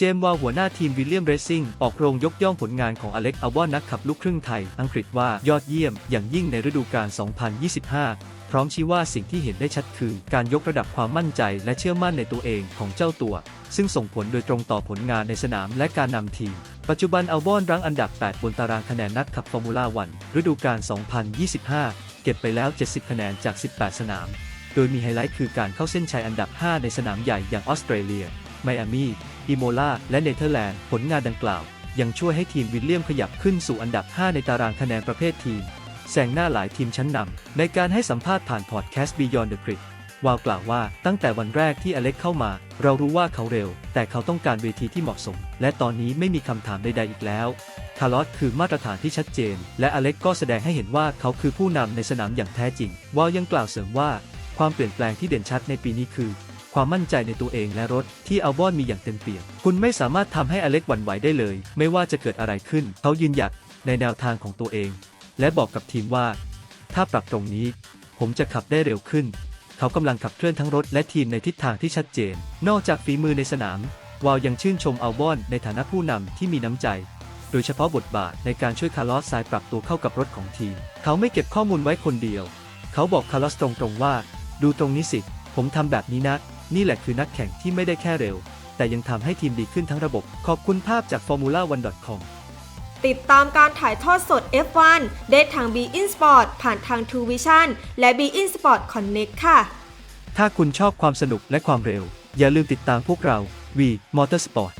เจมส์วาหัวหน้าทีมวิลเลียมเรซซิ่งออกโรงยกย่องผลงานของอเล็กอัลวอนนักขับลูกครึ่งไทย อังกฤษว่ายอดเยี่ยมอย่างยิ่งในฤดูกาล 2025 พร้อมชี้ว่าสิ่งที่เห็นได้ชัดคือ การยกระดับความมั่นใจและเชื่อมั่นในตัวเองของเจ้าตัว ซึ่งส่งผลโดยตรงต่อผลงานในสนามและการนำทีม ปัจจุบันอัลบอนรั้งอันดับ 8 บนตารางคะแนนนักขับฟอร์มูล่าวันฤดูกาล 2025 เก็บไปแล้ว 70 คะแนนจาก 18 สนาม โดยมีไฮไลท์คือการเข้าเส้นชัยอันดับ 5 ในสนามใหญ่อย่างออสเตรเลีย ไมอามี อิโมลาและเนเธอร์แลนด์ ผลงานดังกล่าว ยังช่วยให้ทีมวิลเลียมขยับขึ้นสู่อันดับ 5 ในตารางคะแนนประเภททีมแซงหน้าหลายทีมชั้นนำในการให้สัมภาษณ์ผ่านพอดแคสต์ Beyond the Grid วาวกล่าวว่าตั้งแต่วันแรกที่อเล็กเข้ามา เรารู้ว่าเขาเร็ว แต่เขาต้องการเวทีที่เหมาะสม และตอนนี้ไม่มีคำถามใดๆอีกแล้วคาร์ลอสคือมาตรฐานที่ชัดเจน และอเล็กก็แสดงให้เห็นว่าเขาคือผู้นำในสนามอย่างแท้จริง วาวยังกล่าวเสริมว่า ความเปลี่ยนแปลงที่เด่นชัดในปีนี้คือ ความมั่นใจในตัวเองและรถที่อัลบอนมีอย่างเต็มเปี่ยม คุณไม่สามารถทำให้อเล็กหวั่นไหวได้เลย ไม่ว่าจะเกิดอะไรขึ้น เขายืนหยัดในแนวทางของตัวเอง และบอกกับทีมว่า ถ้าปรับตรงนี้ ผมจะขับได้เร็วขึ้น เขากำลังขับเคลื่อนทั้งรถและทีมในทิศทางที่ชัดเจน นอกจากฝีมือในสนาม วาวยังชื่นชมอัลบอนในฐานะผู้นำที่มีน้ำใจ โดยเฉพาะบทบาทในการช่วยคาร์ลอสไซน์ปรับตัวเข้ากับรถของทีม เขาไม่เก็บข้อมูลไว้คนเดียว เขาบอกคาร์ลอสตรงๆว่า ดูตรงนี้สิ ผมทำแบบนี้นะ นี่แหละคือนักแข่งที่ไม่ได้แค่เร็ว แต่ยังทำให้ทีมดีขึ้นทั้งระบบ ขอบคุณภาพจาก formula1.com ติดตามการถ่ายทอดสด F1 ได้ทาง b e in Sport ผ่านทาง True Vision และ b e in Sport Connect ค่ะ ถ้าคุณชอบความสนุกและความเร็ว อย่าลืมติดตามพวกเรา V Motorsport